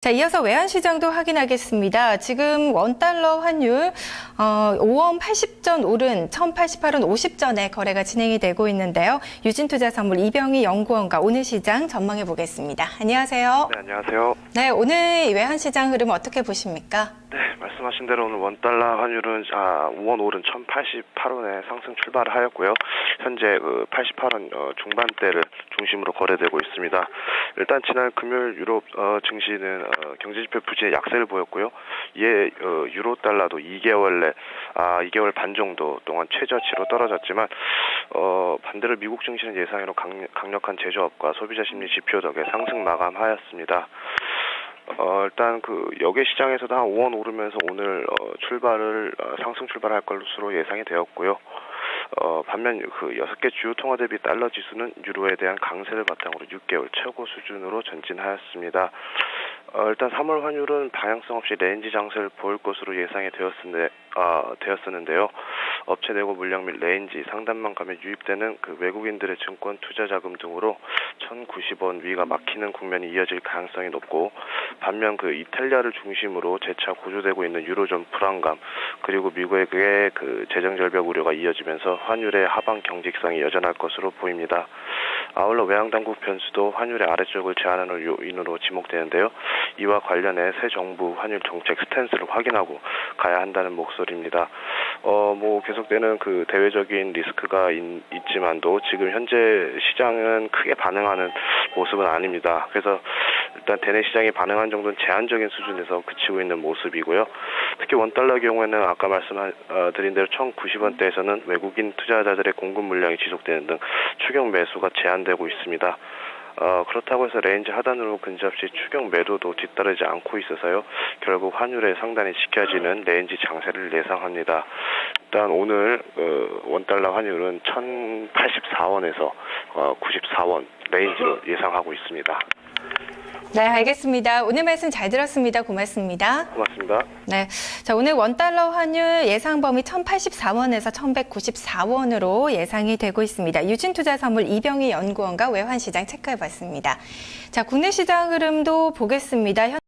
자, 이어서 외환 시장도 확인하겠습니다. 지금 원달러 환율 어, 5원 80전 오른 1088원 50전에 거래가 진행이 되고 있는데요. 유진투자선물 이병희 연구원과 오늘 시장 전망해 보겠습니다. 안녕하세요. 네, 안녕하세요. 네, 오늘 외환 시장 흐름 어떻게 보십니까? 네, 말씀하신 대로 오늘 원달러 환율은 아, 5원 오른 1088원에 상승 출발을 하였고요. 현재 그 88원 어, 중반대를 중심으로 거래되고 있습니다. 일단 지난 금요일 유럽 어, 증시는 어, 경제지표 부진의 약세를 보였고요. 이에 어, 유로 달러도 2개월 내 아, 2개월 반 정도 동안 최저치로 떨어졌지만 어, 반대로 미국 증시는 예상외로 강, 강력한 제조업과 소비자 심리 지표 덕에 상승 마감하였습니다. 어, 일단 그 역외 시장에서도 한 5원 오르면서 오늘 어, 출발을 어, 상승 출발할 것으로 예상이 되었고요. 어, 반면 그 여섯 개 주요 통화 대비 달러 지수는 유로에 대한 강세를 바탕으로 6개월 최고 수준으로 전진하였습니다. 어, 일단 3월 환율은 방향성 없이 레인지 장세를 보일 것으로 예상이 되었는데, 아, 되었었는데요. 업체 내고 물량 및 레인지 상단만 가면 유입되는 그 외국인들의 증권 투자 자금 등으로 1,090원 위가 막히는 국면이 이어질 가능성이 높고 반면 그 이탈리아를 중심으로 재차 고조되고 있는 유로존 불안감 그리고 미국의 그 재정 절벽 우려가 이어지면서 환율의 하방 경직성이 여전할 것으로 보입니다. 아울러 외환 당국 변수도 환율의 아래쪽을 제한하는 요인으로 지목되는데요. 이와 관련해 새 정부 환율 정책 스탠스를 확인하고 가야 한다는 목소리입니다. 어, 뭐 계속되는 그 대외적인 리스크가 있, 있지만도 지금 현재 시장은 크게 반응하는 모습은 아닙니다. 그래서 일단 대내 시장이 반응한 정도는 제한적인 수준에서 그치고 있는 모습이고요. 특히 원달러 경우에는 아까 말씀드린 대로 1,090원대에서는 외국인 투자자들의 공급 물량이 지속되는 등 추경 매수가 제한되고 있습니다. 어, 그렇다고 해서 레인지 하단으로 근접시 추경 매도도 뒤따르지 않고 있어서요. 결국 환율의 상단이 지켜지는 레인지 장세를 예상합니다. 일단 오늘 어, 원달러 환율은 1,084원에서 어, 94원 레인지로 예상하고 있습니다. 네, 알겠습니다. 오늘 말씀 잘 들었습니다. 고맙습니다. 고맙습니다. 네. 자, 오늘 원달러 환율 예상 범위 1,084원에서 1,194원으로 예상이 되고 있습니다. 유진투자선물 이병희 연구원과 외환시장 체크해 봤습니다. 자, 국내 시장 흐름도 보겠습니다. 현-